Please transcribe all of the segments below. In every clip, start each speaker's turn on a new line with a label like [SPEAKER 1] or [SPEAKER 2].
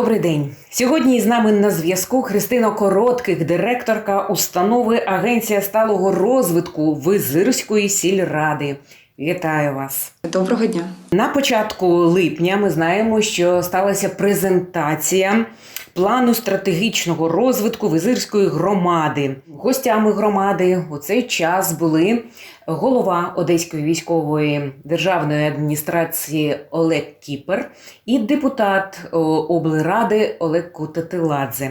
[SPEAKER 1] Добрий день. Сьогодні з нами на зв'язку Христина Коротких, директорка установи Агенція сталого розвитку Визирської сільради. Вітаю вас.
[SPEAKER 2] Доброго дня.
[SPEAKER 1] На початку липня ми знаємо, що сталася презентація плану стратегічного розвитку Визирської громади. Гостями громади у цей час були голова Одеської військової державної адміністрації Олег Кіпер і депутат облради Олег Кутатиладзе.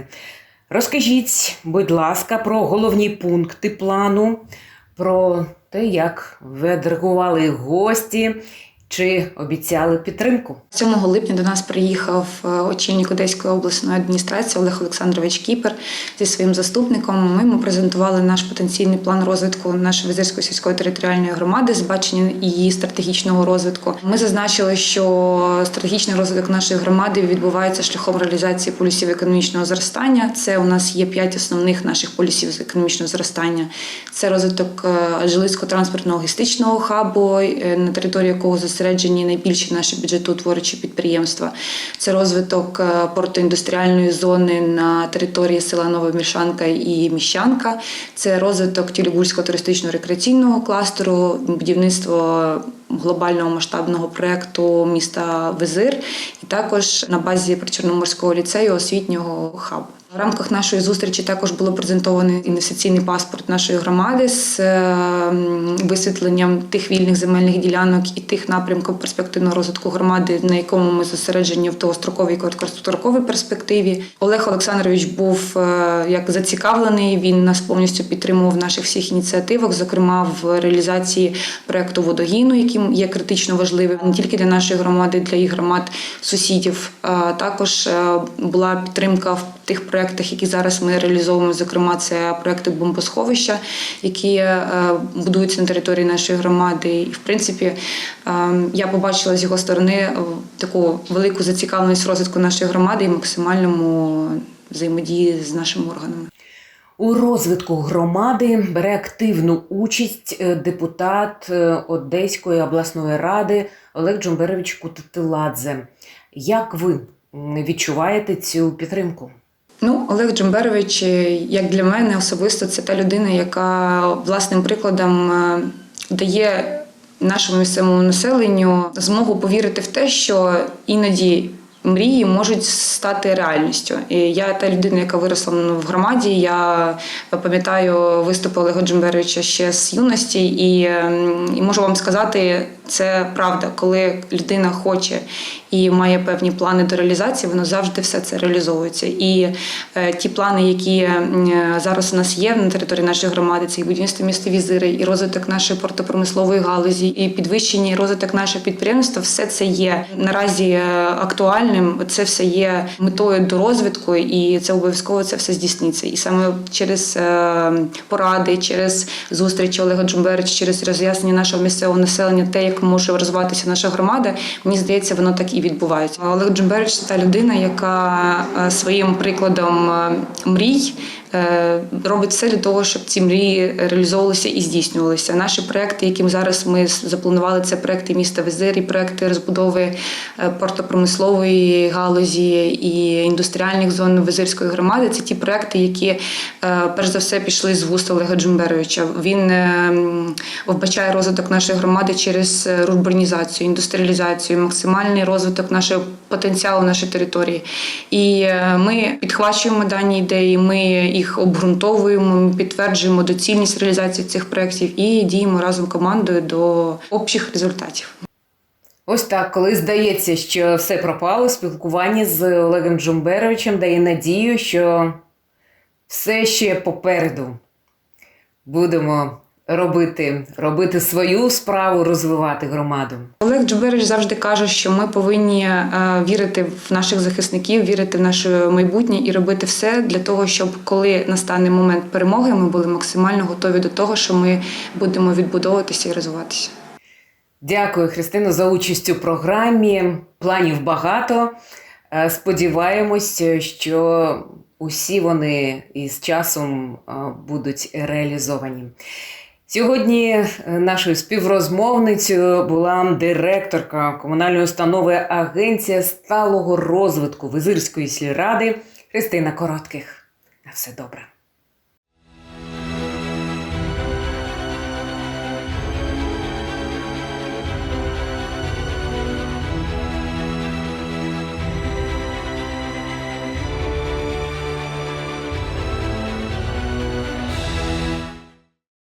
[SPEAKER 1] Розкажіть, будь ласка, про головні пункти плану, про те, як відреагували гості, чи обіцяли підтримку.
[SPEAKER 2] 7 липня до нас приїхав е, очільник Одеської обласної адміністрації Олег Олександрович Кіпер зі своїм заступником. Ми йому презентували наш потенційний план розвитку нашої Визирської сільської територіальної громади з баченням її стратегічного розвитку. Ми зазначили, що стратегічний розвиток нашої громади відбувається шляхом реалізації полюсів економічного зростання. Це у нас є п'ять основних наших полюсів економічного зростання. Це розвиток е, жилицько-транспортно логістичного хабу, е, на території якого зосереджені найбільші наші бюджетоутворюючі підприємства. Це розвиток е, портоіндустріальної зони на території села Нова Мішанка і Міщанка. Це розвиток Тюльбульського туристично рекреаційного кластеру, будівництво глобального масштабного проекту міста Визир, і також на базі Причорноморського ліцею освітнього хабу. В рамках нашої зустрічі також було презентований інвестиційний паспорт нашої громади з е, висвітленням тих вільних земельних ділянок і тих напрямків перспективного розвитку громади, на якому ми зосереджені в довгостроковій і короткостроковій перспективі. Олег Олександрович був е, як зацікавлений. Він нас повністю підтримував в наших всіх ініціативах, зокрема в реалізації проекту водогіну, який є критично важливим не тільки для нашої громади, для їх громад сусідів. Також е, була підтримка в тих проєктах, які зараз ми реалізовуємо. Зокрема, це проекти бомбосховища, які е, будуються на території нашої громади. І в принципі, е, я побачила з його сторони е, таку велику зацікавленість розвитку нашої громади і максимальному взаємодії з нашими органами.
[SPEAKER 1] У розвитку громади бере активну участь депутат Одеської обласної ради Олег Джумберович Кутатиладзе. Як ви відчуваєте цю підтримку?
[SPEAKER 2] Ну, Олег Джумберович, е, як для мене особисто, це та людина, яка власним прикладом е, дає нашому місцевому населенню змогу повірити в те, що іноді. Мрії можуть стати реальністю. І я та людина, яка виросла в громаді. Я пам'ятаю виступи Олега Джумберовича ще з юності, і, ем, і можу вам сказати, це правда, коли людина хоче і має певні плани до реалізації, воно завжди все це реалізовується. І е, ті плани, які е, зараз у нас є на території нашої громади, це і будівництво міста Візири, і розвиток нашої портопромислової галузі, і підвищення і розвиток нашого підприємства, все це є наразі е, актуальним. Це все є метою до розвитку, і це обов'язково це все здійсниться. І саме через поради, через зустрічі Олега Джумберича, через роз'яснення нашого місцевого населення, те, як може розвиватися наша громада, мені здається, воно так і відбувається. Олег Джумберич це та людина, яка е, своїм прикладом е, мрій. Е, Робить все для того, щоб ці мрії реалізовувалися і здійснювалися. Наші проекти, яким зараз ми запланували, це проекти міста Визир, і проекти розбудови е, портопромислової галузі і індустріальних зон Визирської громади. Це ті проекти, які е, перш за все пішли з вуст Олега Джумберовича. Він вбачає розвиток нашої громади через урбанізацію, індустріалізацію, максимальний розвиток нашого потенціалу нашої території. І ми підхвачуємо дані ідеї, ми їх обґрунтовуємо, підтверджуємо доцільність реалізації цих проєктів і діємо разом командою до общих результатів.
[SPEAKER 1] Ось так, коли здається, що все пропало, спілкування з Олегом Джумберовичем дає надію, що все ще попереду будемо робити, робити свою справу, розвивати громаду.
[SPEAKER 2] Олег Джуберич завжди каже, що ми повинні е, вірити в наших захисників, вірити в наше майбутнє і робити все для того, щоб коли настане момент перемоги, ми були максимально готові до того, що ми будемо відбудовуватися і розвиватися.
[SPEAKER 1] Дякую, Христино, за участь у програмі. Планів багато. Е, Сподіваємось, що усі вони із часом е, будуть реалізовані. Сьогодні е, нашою співрозмовницею була директорка комунальної установи Агенція сталого розвитку Визирської сільради Христина Коротких. На все добре.